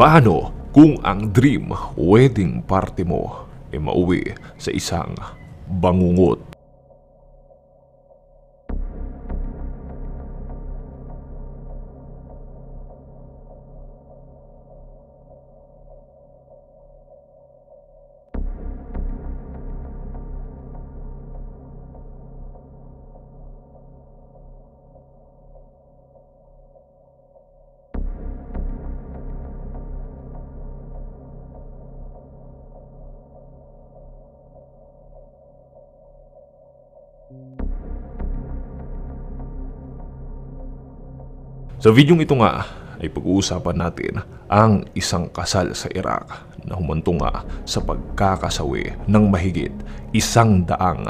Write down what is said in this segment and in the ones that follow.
Paano kung ang dream wedding party mo ay mauwi sa isang bangungot? Sa videong ito nga ay pag-uusapan natin ang isang kasal sa Iraq na humantong nga sa pagkakasawi ng mahigit isang daang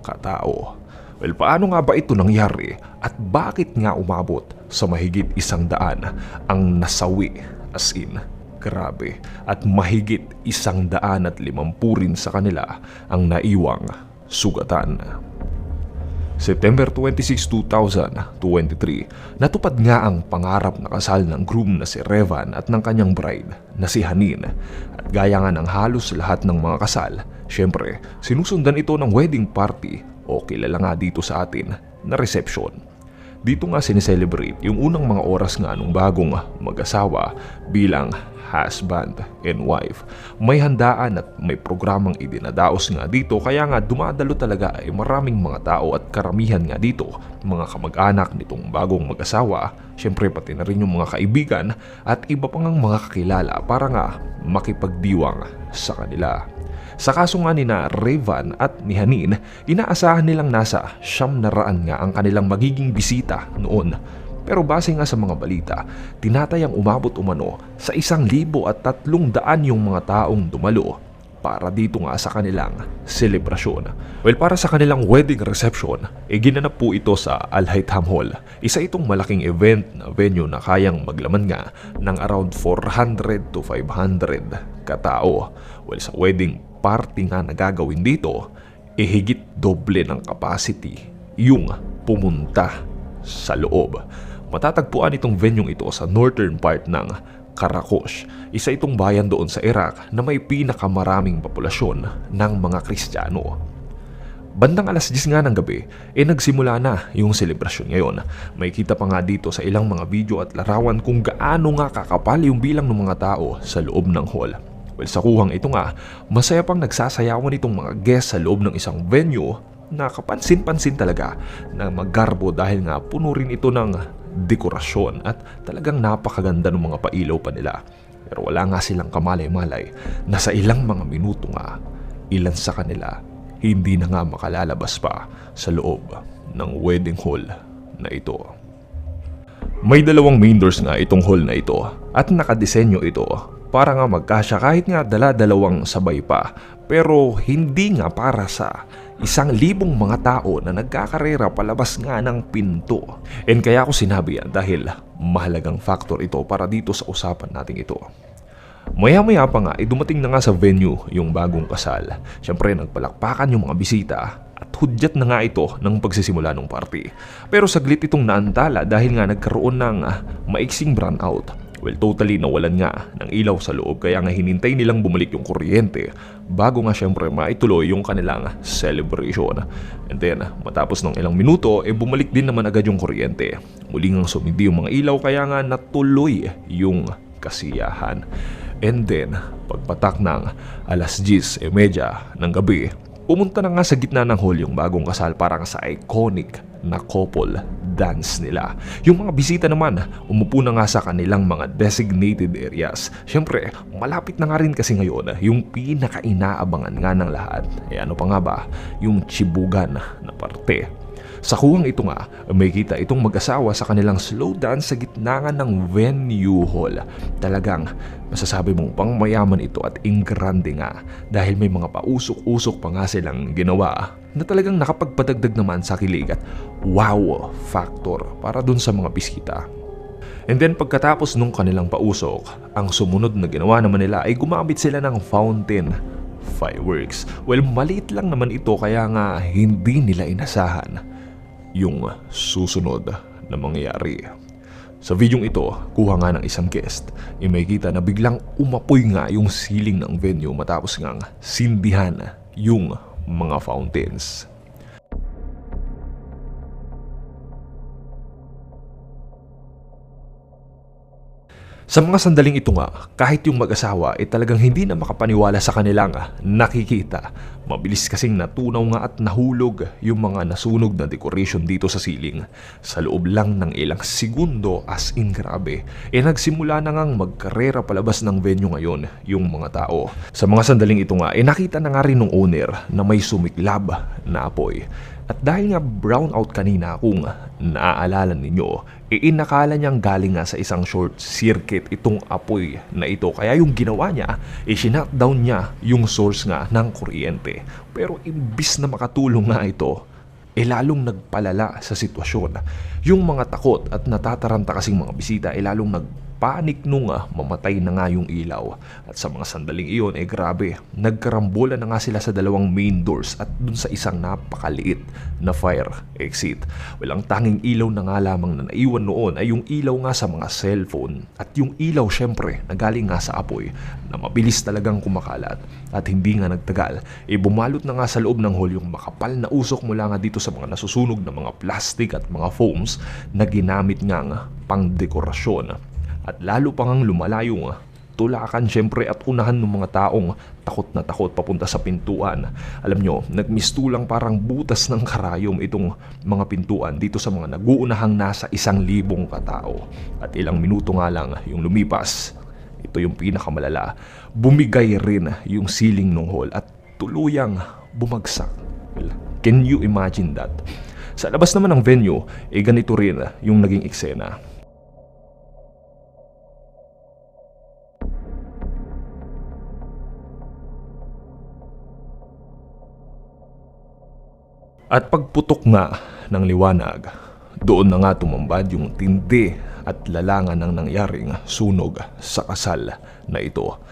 katao. Well, paano nga ba ito nangyari at bakit nga umabot sa mahigit isang daan ang nasawi as in grabe at mahigit isang daan at limampu rin sa kanila ang naiwang sugatan. September 26, 2023, natupad nga ang pangarap na kasal ng groom na si Revan at ng kanyang bride na si Hanin. At gaya nga ng halos lahat ng mga kasal, syempre, sinusundan ito ng wedding party o kilala nga dito sa atin na reception. Dito nga sineselebrate yung unang mga oras nga nung bagong mag-asawa bilang husband and wife. May handaan at may programang idinadaos nga dito kaya nga dumadalo talaga ay maraming mga tao at karamihan nga dito mga kamag-anak nitong bagong mag-asawa, syempre pati na rin yung mga kaibigan at iba pang mga kakilala para nga makipagdiwang sa kanila. Sa kaso nga ni na Revan at ni Hanin, inaasahan nilang nasa siyam na raan nga ang kanilang magiging bisita noon. Pero base nga sa mga balita, tinatayang umabot umano sa isang libo at tatlong daan yung mga taong dumalo para dito nga sa kanilang selebrasyon. Well, para sa kanilang wedding reception, e ginanap po ito sa Al Haytham Hall. Isa itong malaking event na venue na kayang maglaman nga ng around 400 to 500 katao. Well, sa wedding party nga na gagawin dito, e higit doble ng capacity yung pumunta sa loob. Matatagpuan itong venue ito sa northern part ng Karakosh, isa itong bayan doon sa Iraq na may pinakamaraming populasyon ng mga Kristiyano. Bandang alas 10 nga ng gabi, eh nagsimula na yung selebrasyon ngayon. May kita pa nga dito sa ilang mga video at larawan kung gaano nga kakapal yung bilang ng mga tao sa loob ng hall. Well, sa kuhang ito nga, masaya pang nagsasayawan itong mga guests sa loob ng isang venue na kapansin-pansin talaga na maggarbo dahil nga puno rin ito ng dekorasyon at talagang napakaganda ng mga pailaw pa nila. Pero wala nga silang kamalay-malay na sa ilang mga minuto nga, ilan sa kanila hindi na nga makalalabas pa sa loob ng wedding hall na ito. May dalawang main doors nga itong hall na ito at nakadesenyo ito para nga magkasya kahit nga dala-dalawang sabay pa pero hindi nga para sa isang libong mga tao na nagkakarera palabas nga ng pinto. And kaya ako sinabi yan dahil mahalagang factor ito para dito sa usapan nating ito. Maya-maya pa nga, eh, dumating na nga sa venue yung bagong kasal. Siyempre, nagpalakpakan yung mga bisita at hudyat na nga ito ng pagsisimula ng party. Pero saglit itong naantala dahil nga nagkaroon ng ah, maiksing brownout. Well, totally nawalan nga ng ilaw sa loob kaya nga hinintay nilang bumalik yung kuryente bago nga syempre maituloy yung kanilang celebration. And then, matapos ng ilang minuto, eh bumalik din naman agad yung kuryente. Muli nga sumindi yung mga ilaw kaya nga natuloy yung kasiyahan. And then, pagpatak ng alas 10.30 ng gabi, pumunta na nga sa gitna ng hall yung bagong kasal para sa iconic na couple dance nila. Yung mga bisita naman, umupo na nga sa kanilang mga designated areas. Siyempre, malapit na nga rin kasi ngayon yung pinaka-inaabangan nga ng lahat. E ano pa nga ba? Yung chibugan na parte. Sa kuwang ito nga, may kita itong mag-asawa sa kanilang slow dance sa gitna ng venue hall. Talagang masasabi mong pangmayaman ito at ingrande nga dahil may mga pausok-usok pa nga silang ginawa na talagang nakapagpadagdag naman sa kilig at wow factor para dun sa mga bisita. And then pagkatapos nung kanilang pausok, ang sumunod na ginawa naman nila ay gumamit sila ng fountain fireworks. Well, maliit lang naman ito kaya nga hindi nila inasahan yung susunod na mangyayari. Sa videong ito, kuha nga ng isang guest, e may kita na biglang umapoy nga yung ceiling ng venue matapos ngang sindihan yung mga fountains. Sa mga sandaling ito nga, kahit yung mag-asawa ay talagang hindi na makapaniwala sa kanilang nakikita. Mabilis kasing natunaw nga at nahulog yung mga nasunog na decoration dito sa ceiling. Sa loob lang ng ilang segundo as in grabe, e nagsimula na ngang magkarera palabas ng venue ngayon yung mga tao. Sa mga sandaling ito nga, e nakita na nga rin ng owner na may sumiklab na apoy. At dahil nga brown out kanina kung naaalala ninyo, iinakala niyang galing nga sa isang short circuit itong apoy na ito. Kaya yung ginawa niya, i-shutdown niya yung source nga ng kuryente. Pero imbis na makatulong nga ito, eh lalong nagpalala sa sitwasyon. Yung mga takot at natataranta kasing mga bisita ay lalong nagpanik nung ah, mamatay na nga yung ilaw. At sa mga sandaling iyon, eh grabe, nagkarambola na nga sila sa dalawang main doors at dun sa isang napakaliit na fire exit. Walang tanging ilaw na nga lamang na naiwan noon ay yung ilaw nga sa mga cellphone at yung ilaw syempre na galing nga sa apoy na mabilis talagang kumakalat at hindi nga nagtagal, eh bumalot na nga sa loob ng hall yung makapal na usok mula nga dito sa mga nasusunog na mga plastic at mga foams na ginamit nga nga pang dekorasyon. At lalo pa ngang lumala yung tulakan syempre at unahan ng mga taong takot na takot papunta sa pintuan. Alam nyo, nagmistulang parang butas ng karayom itong mga pintuan dito sa mga naguunahang nasa isang libong katao. At ilang minuto nga lang yung lumipas, ito yung pinakamalala, bumigay rin yung ceiling ng hall at tuluyang bumagsak. Well, can you imagine that? Sa labas naman ng venue, eh ganito rin yung naging eksena. At pagputok nga ng liwanag, doon na nga tumambad yung tindi at lalangan ng nangyaring sunog sa kasal na ito.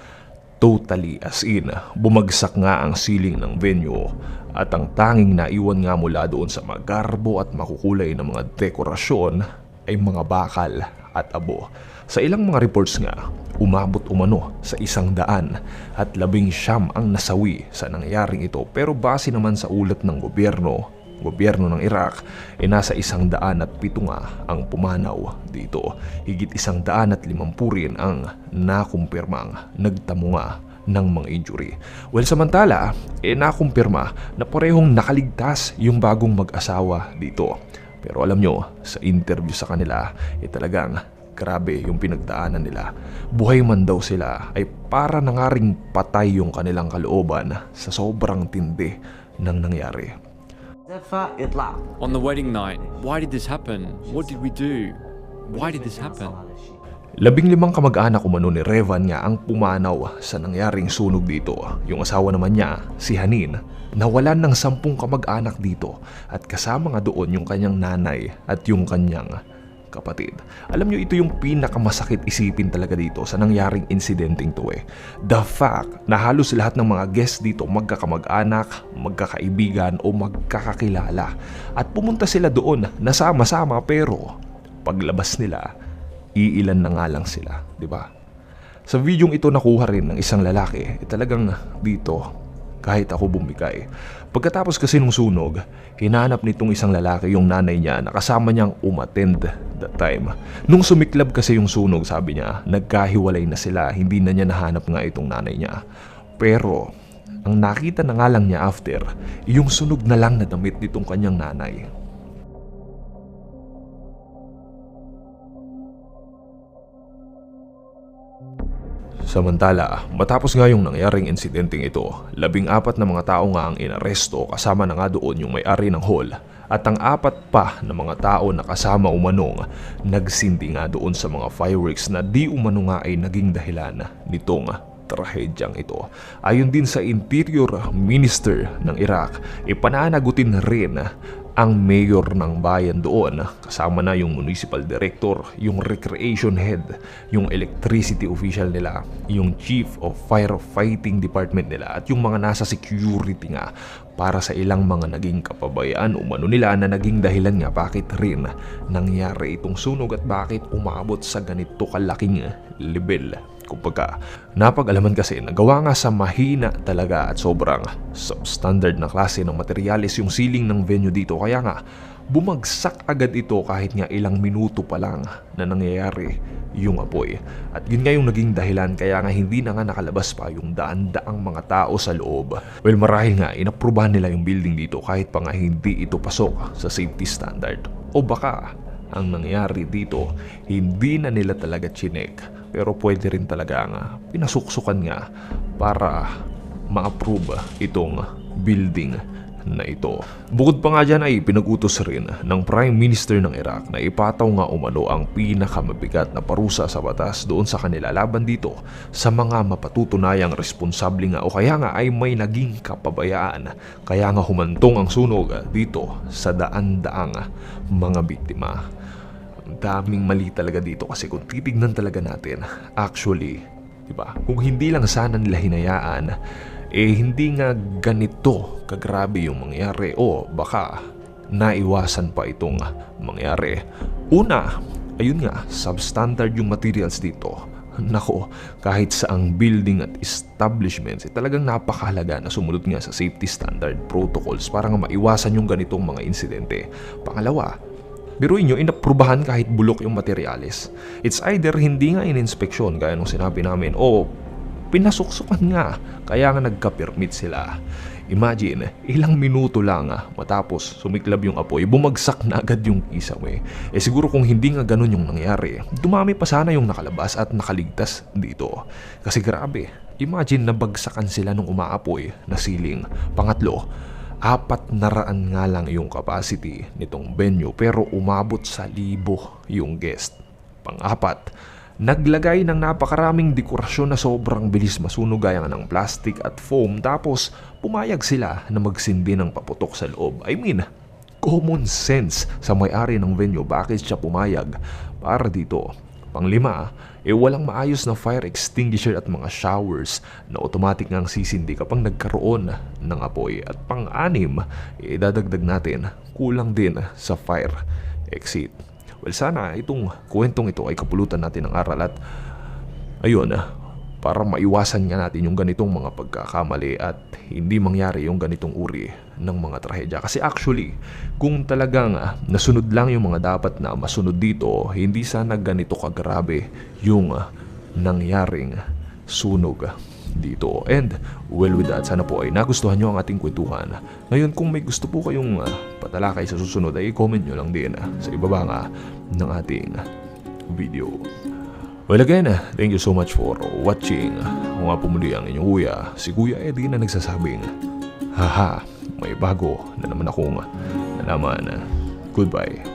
Totally as in, bumagsak nga ang ceiling ng venue at ang tanging naiwan nga mula doon sa magarbo at makukulay na mga dekorasyon ay mga bakal at abo. Sa ilang mga reports nga, umabot umano sa isang daan at labing siyam ang nasawi sa nangyaring ito pero base naman sa ulat ng gobyerno, gobyerno ng Iraq, ay nasa isang daan at pito ang pumanaw dito. Higit isang daan at limampu rin ang nakumpirmang nagtamo ng mga injury. Well, samantala, eh nakumpirma na parehong nakaligtas yung bagong mag-asawa dito. Pero alam nyo, sa interview sa kanila, eh talagang grabe yung pinagdaanan nila. Buhay man daw sila ay para nangaring patay yung kanilang kalooban sa sobrang tindi ng nangyari. On the wedding night, why did this happen? What did we do? Why did this happen? Labing limang kamag-anak umano ni Revan nga ang pumanaw sa nangyaring sunog dito. Yung asawa naman niya, si Hanin, nawalan ng sampung kamag-anak dito at kasama nga doon yung kanyang nanay at yung kanyang kapatid. Alam nyo, ito yung pinakamasakit isipin talaga dito sa nangyaring insidenteng to eh. The fact na halos lahat ng mga guests dito magkakamag-anak, magkakaibigan o magkakakilala. At pumunta sila doon na sama-sama pero paglabas nila, iilan na nga lang sila, di ba? Sa videong ito nakuha rin ng isang lalaki, eh, talagang dito kahit ako bumigay. Pagkatapos kasi nung sunog, hinanap nitong isang lalaki yung nanay niya na kasama niyang umattend that time. Nung sumiklab kasi yung sunog, sabi niya, nagkahiwalay na sila, hindi na niya nahanap nga itong nanay niya. Pero, ang nakita na nga lang niya after, yung sunog na lang na damit nitong kanyang nanay. Samantala, matapos nga yung nangyaring insidenteng ito, labing apat na mga tao nga ang inaresto kasama na nga doon yung may-ari ng hall at ang apat pa na mga tao na kasama umanong nagsindi nga doon sa mga fireworks na di umano nga ay naging dahilan nitong trahedyang ito. Ayon din sa Interior Minister ng Iraq, ipananagutin rin ang mayor ng bayan doon, kasama na yung municipal director, yung recreation head, yung electricity official nila, yung chief of firefighting department nila, at yung mga nasa security nga para sa ilang mga naging kapabayaan umano nila na naging dahilan nga bakit rin nangyari itong sunog at bakit umabot sa ganito kalaking level. Kumbaga, napag-alaman kasi nagawa nga sa mahina talaga at sobrang substandard na klase ng materyales yung ceiling ng venue dito. Kaya nga, bumagsak agad ito kahit nga ilang minuto pa lang na nangyayari yung apoy. At yun nga yung naging dahilan kaya nga hindi na nga nakalabas pa yung daan-daang mga tao sa loob. Well, marahil nga inaprubahan nila yung building dito kahit pa nga hindi ito pasok sa safety standard. O baka ang nangyari dito, hindi na nila talaga chinek. Pero pwede rin talaga nga pinasuksukan nga para ma-approve itong building na ito. Bukod pa nga dyan ay pinag-utos rin ng Prime Minister ng Iraq na ipataw nga umano ang pinakamabigat na parusa sa batas doon sa kanila laban dito sa mga mapatutunayang responsable nga o kaya nga ay may naging kapabayaan kaya nga humantong ang sunog dito sa daan-daang mga biktima. Daming mali talaga dito kasi kung titignan talaga natin, actually, di ba? Kung hindi lang sana nila hinayaan, eh hindi nga ganito kagrabe yung mangyari o baka naiwasan pa itong mangyari. Una, ayun nga, substandard yung materials dito. Nako, kahit sa ang building at establishments, eh, talagang napakahalaga na sumunod nga sa safety standard protocols para nga maiwasan yung ganitong mga insidente. Pangalawa, Biruin nyo, inaprubahan kahit bulok yung materyales. It's either hindi nga in-inspeksyon gaya nung sinabi namin o pinasuksukan nga kaya nga nagka-permit sila. Imagine, ilang minuto lang ah, matapos sumiklab yung apoy, bumagsak na agad yung kisame. Eh siguro kung hindi nga ganun yung nangyari, dumami pa sana yung nakalabas at nakaligtas dito. Kasi grabe, imagine nabagsakan sila nung umaapoy na siling. Pangatlo, apat na raan nga lang yung capacity nitong venue pero umabot sa libo yung guest. Pang-apat, naglagay ng napakaraming dekorasyon na sobrang bilis masunog gaya ng plastic at foam tapos pumayag sila na magsindi ng paputok sa loob. I mean, common sense sa may-ari ng venue bakit siya pumayag para dito. Panglima, eh walang maayos na fire extinguisher at mga showers na automatic ngang sisindi kapag nagkaroon ng apoy. At pang-anim, eh dadagdag natin, kulang din sa fire exit. Well, sana itong kwentong ito ay kapulutan natin ng aral at ayun, para maiwasan nga natin yung ganitong mga pagkakamali at hindi mangyari yung ganitong uri ng mga trahedya. Kasi actually, kung talagang ah, nasunod lang yung mga dapat na masunod dito, hindi sana ganito kagrabe yung ah, nangyaring sunog dito. And well with that, sana po ay nagustuhan nyo ang ating kwentuhan. Ngayon, kung may gusto po kayong ah, patalakay sa susunod, ay comment nyo lang din ah, sa ibaba nga ng ating video. Well again, thank you so much for watching. Kung nga pumuli ang inyong kuya, si Kuya Eddie na nagsasabing, Haha, may bago na naman akong nalaman. Goodbye.